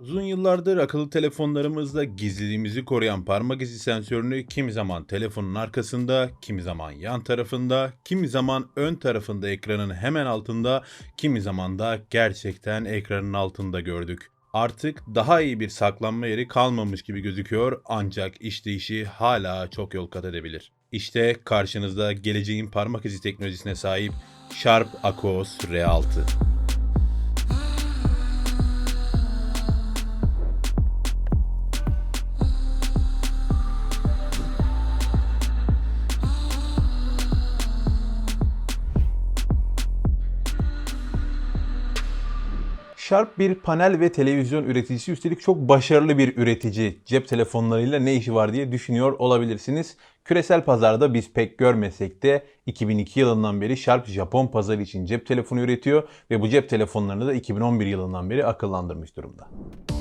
Uzun yıllardır akıllı telefonlarımızda gizliliğimizi koruyan parmak izi sensörünü kimi zaman telefonun arkasında, kimi zaman yan tarafında, kimi zaman ön tarafında ekranın hemen altında, kimi zaman da gerçekten ekranın altında gördük. Artık daha iyi bir saklanma yeri kalmamış gibi gözüküyor ancak işleyişi hala çok yol kat edebilir. İşte karşınızda geleceğin parmak izi teknolojisine sahip Sharp Aquos R6. Sharp bir panel ve televizyon üreticisi üstelik çok başarılı bir üretici. Cep telefonlarıyla ne işi var diye düşünüyor olabilirsiniz. Küresel pazarda biz pek görmesek de 2002 yılından beri Sharp Japon pazarı için cep telefonu üretiyor ve bu cep telefonlarını da 2011 yılından beri akıllandırmış durumda.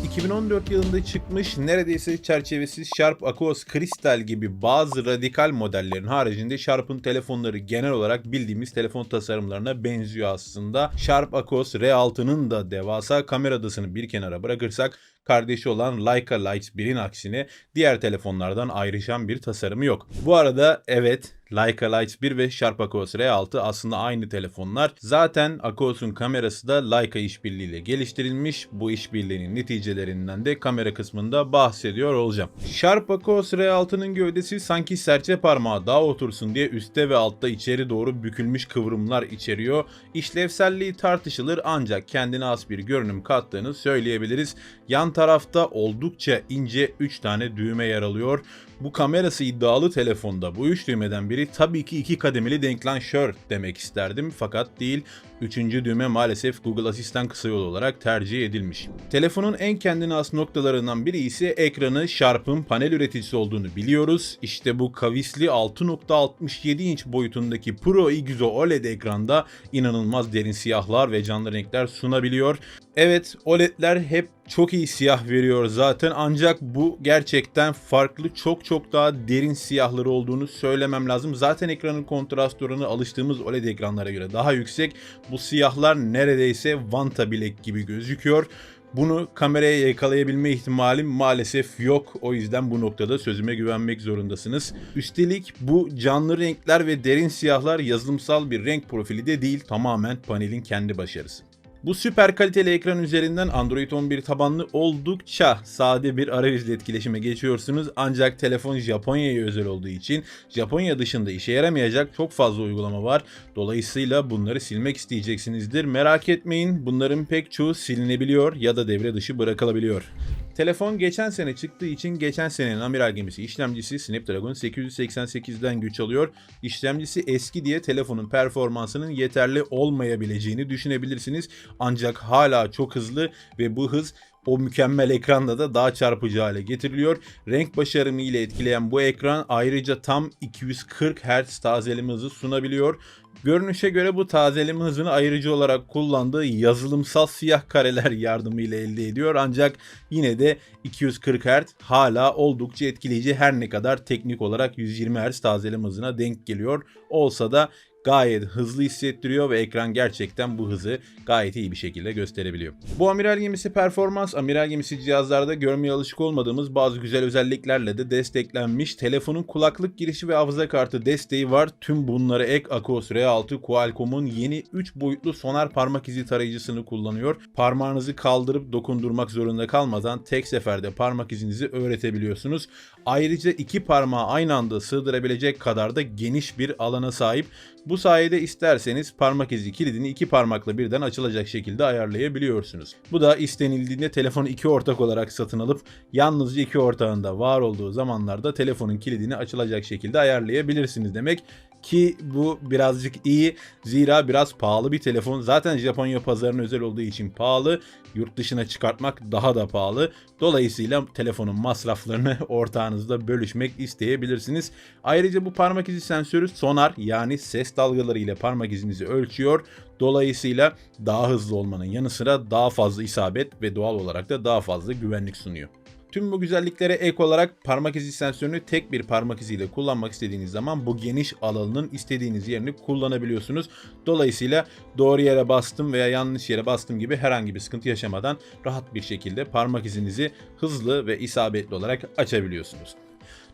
2014 yılında çıkmış neredeyse çerçevesiz Sharp Aquos Crystal gibi bazı radikal modellerin haricinde Sharp'ın telefonları genel olarak bildiğimiz telefon tasarımlarına benziyor aslında. Sharp Aquos R6'nın da devasa kamera adasını bir kenara bırakırsak kardeşi olan Leica Light 1'in aksine diğer telefonlardan ayrışan bir tasarımı yok. Bu arada evet Leica Light 1 ve Sharp Aquos R6 aslında aynı telefonlar. Zaten Aquos'un kamerası da Leica işbirliğiyle geliştirilmiş. Bu işbirliğinin neticelerinden de kamera kısmında bahsediyor olacağım. Sharp Aquos R6'nın gövdesi sanki serçe parmağı daha otursun diye üstte ve altta içeri doğru bükülmüş kıvrımlar içeriyor. İşlevselliği tartışılır ancak kendine has bir görünüm kattığını söyleyebiliriz. Yan tarafta oldukça ince 3 tane düğme yer alıyor. Bu kamerası iddialı telefonda bu üç düğmeden biri tabii ki iki kademeli denklanşör demek isterdim fakat değil. Üçüncü düğme maalesef Google Asistan kısa yol olarak tercih edilmiş. Telefonun en kendine has noktalarından biri ise ekranı Sharp'ın panel üreticisi olduğunu biliyoruz. İşte bu kavisli 6.67 inç boyutundaki Pro Igizo OLED ekranda inanılmaz derin siyahlar ve canlı renkler sunabiliyor. Evet OLED'ler hep çok iyi siyah veriyor zaten ancak bu gerçekten farklı çok çok daha derin siyahları olduğunu söylemem lazım. Zaten ekranın kontrast oranı alıştığımız OLED ekranlara göre daha yüksek. Bu siyahlar neredeyse vanta bilek gibi gözüküyor. Bunu kameraya yakalayabilme ihtimalim maalesef yok. O yüzden bu noktada sözüme güvenmek zorundasınız. Üstelik bu canlı renkler ve derin siyahlar yazılımsal bir renk profili de değil. Tamamen panelin kendi başarısı. Bu süper kaliteli ekran üzerinden Android 11 tabanlı oldukça sade bir arayüzle etkileşime geçiyorsunuz. Ancak telefon Japonya'ya özel olduğu için Japonya dışında işe yaramayacak çok fazla uygulama var. Dolayısıyla bunları silmek isteyeceksinizdir. Merak etmeyin bunların pek çoğu silinebiliyor ya da devre dışı bırakılabiliyor. Telefon geçen sene çıktığı için geçen senenin amiral gemisi işlemcisi Snapdragon 888'den güç alıyor. İşlemcisi eski diye telefonun performansının yeterli olmayabileceğini düşünebilirsiniz. Ancak hala çok hızlı ve bu hız o mükemmel ekranda da daha çarpıcı hale getiriliyor. Renk başarımı ile etkileyen bu ekran ayrıca tam 240 Hz tazeleme hızı sunabiliyor. Görünüşe göre bu tazeleme hızını ayrıcı olarak kullandığı yazılımsal siyah kareler yardımıyla elde ediyor. Ancak yine de 240 Hz hala oldukça etkileyici her ne kadar teknik olarak 120 Hz tazeleme hızına denk geliyor. Olsa da gayet hızlı hissettiriyor ve ekran gerçekten bu hızı gayet iyi bir şekilde gösterebiliyor. Bu amiral gemisi performans amiral gemisi cihazlarda görmeye alışık olmadığımız bazı güzel özelliklerle de desteklenmiş. Telefonun kulaklık girişi ve hafıza kartı desteği var. Tüm bunları ek Aquos R6 Qualcomm'un yeni 3 boyutlu sonar parmak izi tarayıcısını kullanıyor. Parmağınızı kaldırıp dokundurmak zorunda kalmadan tek seferde parmak izinizi öğretebiliyorsunuz. Ayrıca iki parmağı aynı anda sığdırabilecek kadar da geniş bir alana sahip. Bu sayede isterseniz parmak izi kilidini iki parmakla birden açılacak şekilde ayarlayabiliyorsunuz. Bu da istenildiğinde telefonu iki ortak olarak satın alıp yalnızca iki ortağında var olduğu zamanlarda telefonun kilidini açılacak şekilde ayarlayabilirsiniz demek ki bu birazcık iyi. Zira biraz pahalı bir telefon. Zaten Japonya pazarına özel olduğu için pahalı. Yurt dışına çıkartmak daha da pahalı. Dolayısıyla telefonun masraflarını ortağınızda bölüşmek isteyebilirsiniz. Ayrıca bu parmak izi sensörü sonar yani ses dalgaları ile parmak izinizi ölçüyor. Dolayısıyla daha hızlı olmanın yanı sıra daha fazla isabet ve doğal olarak da daha fazla güvenlik sunuyor. Tüm bu güzelliklere ek olarak parmak izi sensörünü tek bir parmak iziyle kullanmak istediğiniz zaman bu geniş alanının istediğiniz yerini kullanabiliyorsunuz. Dolayısıyla doğru yere bastım veya yanlış yere bastım gibi herhangi bir sıkıntı yaşamadan rahat bir şekilde parmak izinizi hızlı ve isabetli olarak açabiliyorsunuz.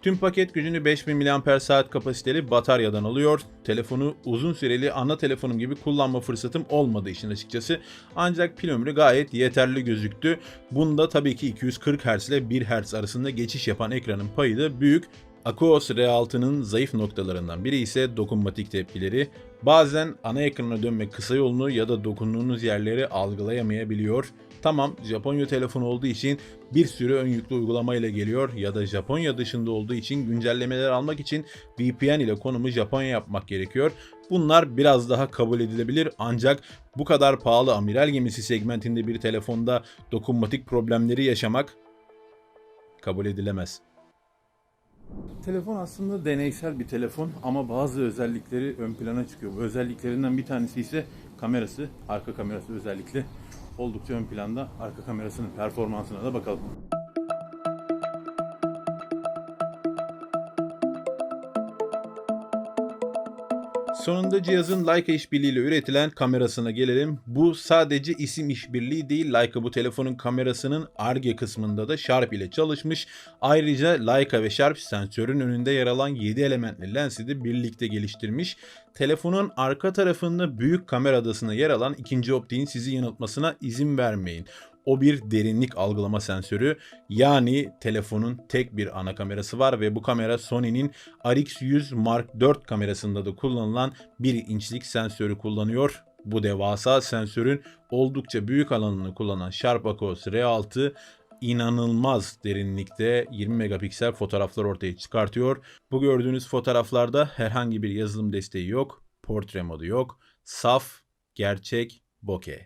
Tüm paket gücünü 5000 mAh kapasiteli bataryadan alıyor. Telefonu uzun süreli ana telefonum gibi kullanma fırsatım olmadığı için açıkçası. Ancak pil ömrü gayet yeterli gözüktü. Bunda tabii ki 240 Hz ile 1 Hz arasında geçiş yapan ekranın payı da büyük. Aquos R6'nın zayıf noktalarından biri ise dokunmatik tepkileri. Bazen ana ekrana dönme kısa yolunu ya da dokunduğunuz yerleri algılayamayabiliyor. Tamam Japonya telefonu olduğu için bir sürü ön yüklü uygulama ile geliyor ya da Japonya dışında olduğu için güncellemeler almak için VPN ile konumu Japonya yapmak gerekiyor. Bunlar biraz daha kabul edilebilir ancak bu kadar pahalı amiral gemisi segmentinde bir telefonda dokunmatik problemleri yaşamak kabul edilemez. Telefon aslında deneysel bir telefon ama bazı özellikleri ön plana çıkıyor. Özelliklerinden bir tanesi ise kamerası, arka kamerası özellikle oldukça ön planda. Arka kamerasının performansına da bakalım. Sonunda cihazın Leica işbirliğiyle üretilen kamerasına gelelim. Bu sadece isim işbirliği değil. Leica bu telefonun kamerasının ARGE kısmında da Sharp ile çalışmış. Ayrıca Leica ve Sharp sensörün önünde yer alan 7 elementli lensi de birlikte geliştirmiş. Telefonun arka tarafında büyük kamera adasına yer alan ikinci optiğin sizi yanıltmasına izin vermeyin. O bir derinlik algılama sensörü. Yani telefonun tek bir ana kamerası var ve bu kamera Sony'nin RX100 Mark IV kamerasında da kullanılan 1 inçlik sensörü kullanıyor. Bu devasa sensörün oldukça büyük alanını kullanan Sharp Aquos R6 inanılmaz derinlikte 20 megapiksel fotoğraflar ortaya çıkartıyor. Bu gördüğünüz fotoğraflarda herhangi bir yazılım desteği yok, portre modu yok, saf, gerçek, bokeh.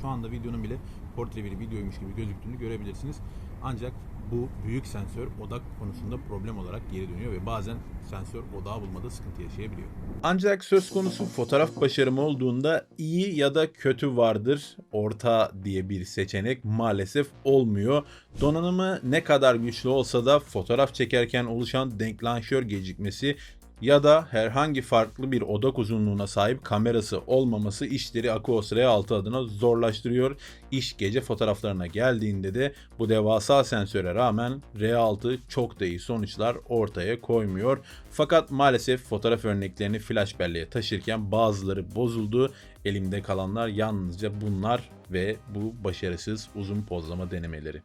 Şu anda videonun bile portre bir videoymuş gibi gözüktüğünü görebilirsiniz. Ancak bu büyük sensör odak konusunda problem olarak geri dönüyor ve bazen sensör odağı bulmada sıkıntı yaşayabiliyor. Ancak söz konusu fotoğraf başarımı olduğunda iyi ya da kötü vardır. Orta diye bir seçenek maalesef olmuyor. Donanımı ne kadar güçlü olsa da fotoğraf çekerken oluşan denklanşör gecikmesi ya da herhangi farklı bir odak uzunluğuna sahip kamerası olmaması işleri Aquos R6 adına zorlaştırıyor. İş gece fotoğraflarına geldiğinde de bu devasa sensöre rağmen R6 çok da iyi sonuçlar ortaya koymuyor. Fakat maalesef fotoğraf örneklerini flash belleğe taşırken bazıları bozuldu. Elimde kalanlar yalnızca bunlar ve bu başarısız uzun pozlama denemeleri.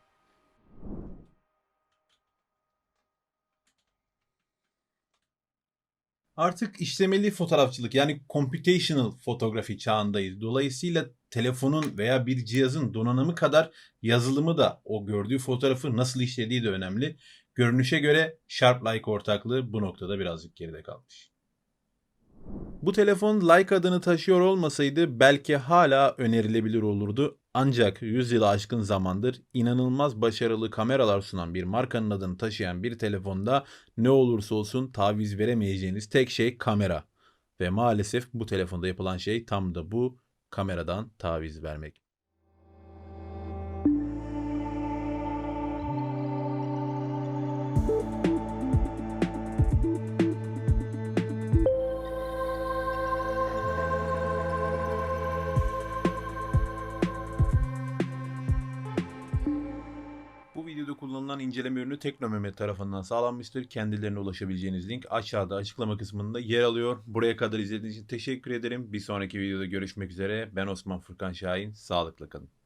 Artık işlemeli fotoğrafçılık yani computational fotoğrafi çağındayız. Dolayısıyla telefonun veya bir cihazın donanımı kadar yazılımı da o gördüğü fotoğrafı nasıl işlediği de önemli. Görünüşe göre Sharp Leica ortaklığı bu noktada birazcık geride kalmış. Bu telefon Leica adını taşıyor olmasaydı belki hala önerilebilir olurdu. Ancak 100 yılı aşkın zamandır inanılmaz başarılı kameralar sunan bir markanın adını taşıyan bir telefonda ne olursa olsun taviz veremeyeceğiniz tek şey kamera. Ve maalesef bu telefonda yapılan şey tam da bu kameradan taviz vermek. İnceleme ürünü Teknomehmet tarafından sağlanmıştır. Kendilerine ulaşabileceğiniz link aşağıda açıklama kısmında yer alıyor. Buraya kadar izlediğiniz için teşekkür ederim. Bir sonraki videoda görüşmek üzere. Ben Osman Furkan Şahin. Sağlıkla kalın.